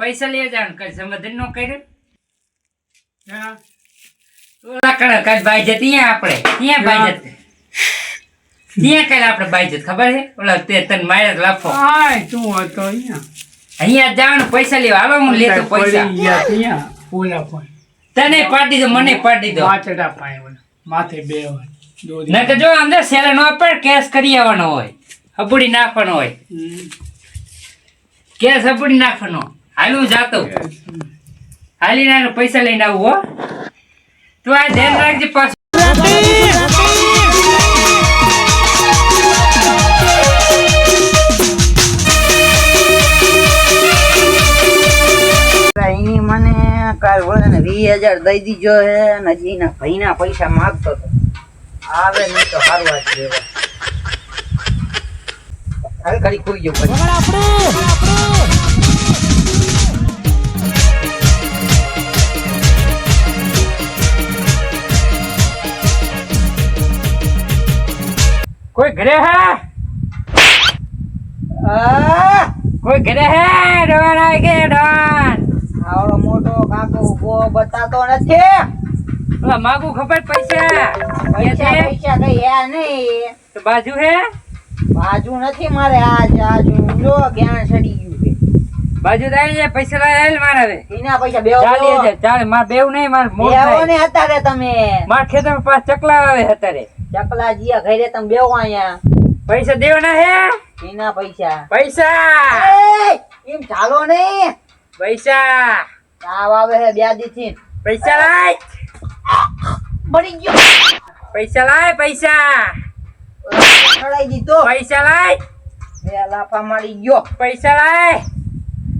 પૈસા લઈ જાણ કઈ સમાધાન નો કર્યું હા. ઓલા કણ કઈ બાઈ જતી આપણે? ત્યાં બાઈ જતી ત્યાં કઈ આપણે બાઈ જત ખબર છે? ઓલા તે તને માર્યા લાફો. તું હતો અહીંયા. પૈસા લેવા. આવે હું લેતો પૈસા. પડી ઓલા પણ. તને પાડી દો મને પાડી દો વાચડા પાય ઓલા. માથે બે. નકર જો અંદર સેલે નો પણ કેસ કરી આવવાનો હોય. હબુડી નાખવાનો હોય. કેસ હબુડી નાખવાનો. હાલું જાતો. હાલી ના પૈસા લઈને આવું, હો. તું આ ધ્યાન રાખજે પાછું. એની મને કાલ વીસ હજાર દઈ દીજો હે અને હજી એના ભાઈના પૈસા માગતો હતો. આવે નહીં તો સારું વાત લેવા હાલ ઘડી ખોઈ કોઈ ઘરે હે? કોઈ ઘરે હે? ડોન આવી ગયો ડોન આવડો મોટો કાકો ઊભો બતાતો નથી. ઓલા માગુ ખબર પૈસા? પૈસા પૈસા કઈ હે નહીં. તો બાજુ હે? બાજુ નથી મારે આજ આજુ જો જ્ઞાન ચડી ગયું બાજુ જાય પૈસા લાય હાલ મારે હવે. એના પૈસા બેવ ચાલી હજાર ચાલે માર બેવ નહીં માર મોટ બેવો ને અત્યારે તમે. માર ખેતર પાસ ચકલા આવે અત્યારે. ચકલા જીયા ઘરે તમે બેવો અહીંયા. પૈસા દેવાના હે? એના પૈસા. પૈસા! એમ ચાલો ને પૈસા! તાવ આવે હે બ્યાદી થી પૈસા લાય! મરી ગયો. પૈસા લાય પૈસા! ચડાઈ દીધો. પૈસા લાય! બે લાફા મારી ગયો. પૈસા લાય!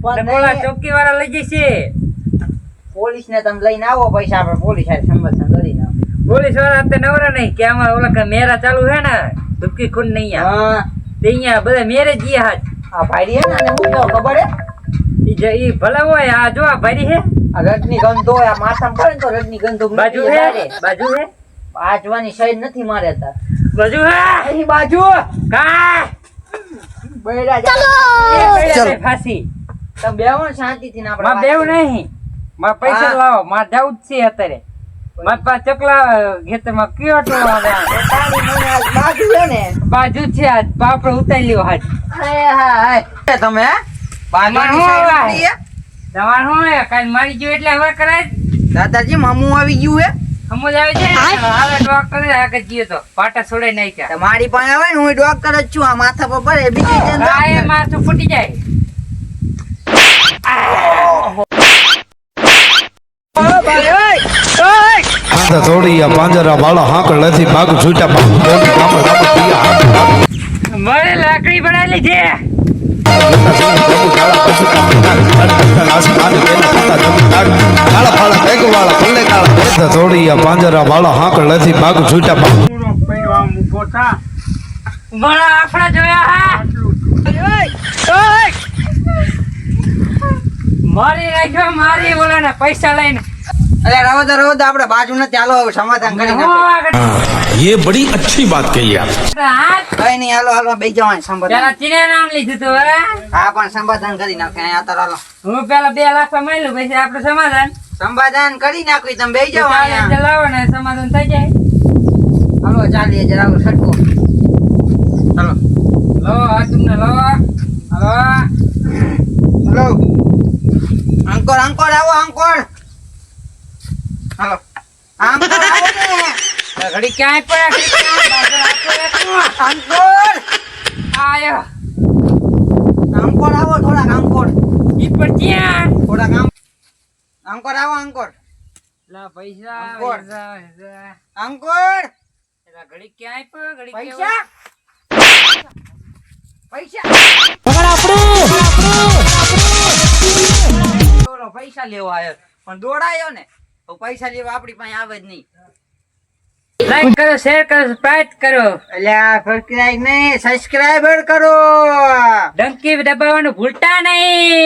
નહીં, ચોકી વાળા લઈ જશે પોલીસ ને તમે લઈને આવો પૈસા આપણે પોલીસ સાથે સંબંધ કરીને આવો. પોલીસવાળા તે નવરા નહીં કે આમાં ઓલા કે મેરા ચાલુ હે ને ધુપકી ખૂન નહીં આ હા. તે અહીંયા બધા મેરે જ ઈ હાથ. આ ભાઈ હે ને હું કહું ખબર હે ઈ ઈ ભલે હોય આ જો આ ભાઈ હે આ રજની ગંધો આ માથામાં પડે તો રજની ગંધો બાજુ હે જાય. બાજુ હે. બાજવાની સાઈડ નથી મારે તા બાજુ હે. અહીં બાજુ. કા? બૈરા ચાલો. ફાંસી. તમે બેહો શાંતિથી ને માં વાત નહીં. માં પૈસા લાવો. માં જાવું જ છે અત્યારે. માર પાસે ચકલા કયો બાજુ ને. બાજુ છે આજ. બાપડો ઉતારી લ્યો. તમે? તમારે શું હે કાલ મારી ગયો એટલે હવે કરાય દાદાજી મામું આવી ગયું હે? સમજ આવી છે હવે ડોક્ટર આગળ તો. પાટા છોડાઈ નાખ્યા. તો મારી પાસે આવે ને હું ડોક્ટર જ છું. આ માથા પર પડે બીજી માથું ફૂટી જાય. હાથ થોડી પાંજરા વાળા હાકળ નથી ભાગ છૂટા મારે લાકડી બનાવેલી છે પાંજરા વાળા હાકળ નથી ભાગ છૂટા આફડા જોયા મારી નાખ્યો મારી ઓલાના પૈસા લઈને. અરે રવો તો રવો તો આપણે બાજુ નથી હાલો હવે સમાધાન કરી હું નાખો આગળ ये बड़ी अच्छी बात कही आप હાથ કઈ નહીં હાલો હાલો બેસી જવાનું પેલા સમાધાન તીને નામ લીધું તું હે હા પણ સમાધાન કરી નાખે અહીંયા તો હાલો હું પેલા બે લાખ માર્યું પછી આપણે સમાધાન સમાધાન કરી નાખ્યું તમે બેસી જાઓ ચાલે અહીંયા એટલે લાવો ને સમાધાન થઈ જાય હાલો ચાલીએ જરા હાલો સટકો હાલો લો આ તમને લો હલો હાલો અંકોર અંકોર આવો અંકોર હાલો અંકોર આવો ને. ઘડી ક્યાંય આયો. આવો? ઈ પણ આમ આવો? લા પૈસા. એલા ઘડી ક્યાંય પણ ઘડી પૈસા? પૈસા લેવા આવ્યો. પણ દોડાયો ને. તો પૈસા લેવા આપણી પાસે આવે જ નહીં. લાઈક કરો શેર કરો સબસ્ક્રાઇબ કરો. અલ્યા સબસ્ક્રાઇબ નહીં સબસ્ક્રાઇબર કરો. ડંકી દબાવવાનું ભૂલતા નહીં.